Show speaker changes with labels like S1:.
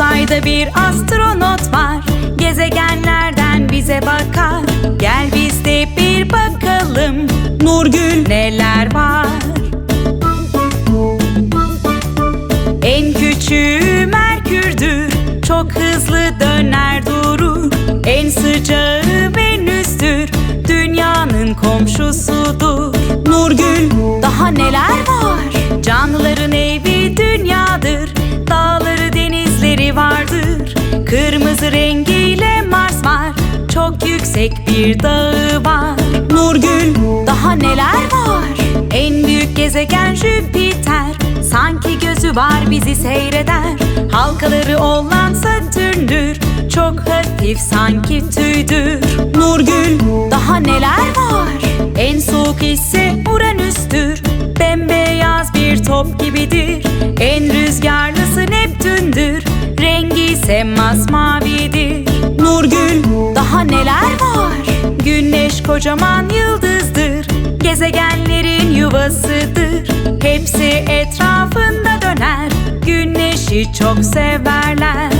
S1: Ayda bir astronot var. Gezegenlerden bize bakar. Gel biz de bir bakalım Nurgül neler var. En küçüğü Merkür'dür. Çok hızlı döner durur. En sıcağı Venüs'tür. Dünyanın komşusudur. Nurgül daha neler rengiyle Mars var. Çok yüksek bir dağı var. Nurgül daha neler var? En büyük gezegen Jüpiter. Sanki gözü var bizi seyreder. Halkaları olan Satürn'dür Çok hafif sanki tüydür. Nurgül daha neler var? En soğuk ise Uranüs'tür. Bembeyaz bir top gibidir. En rüzgarlısı Neptün'dür. Rengi ise masmavidir Nurgül daha neler var? Güneş kocaman yıldızdır. Gezegenlerin yuvasıdır. Hepsi etrafında döner. Güneşi çok severler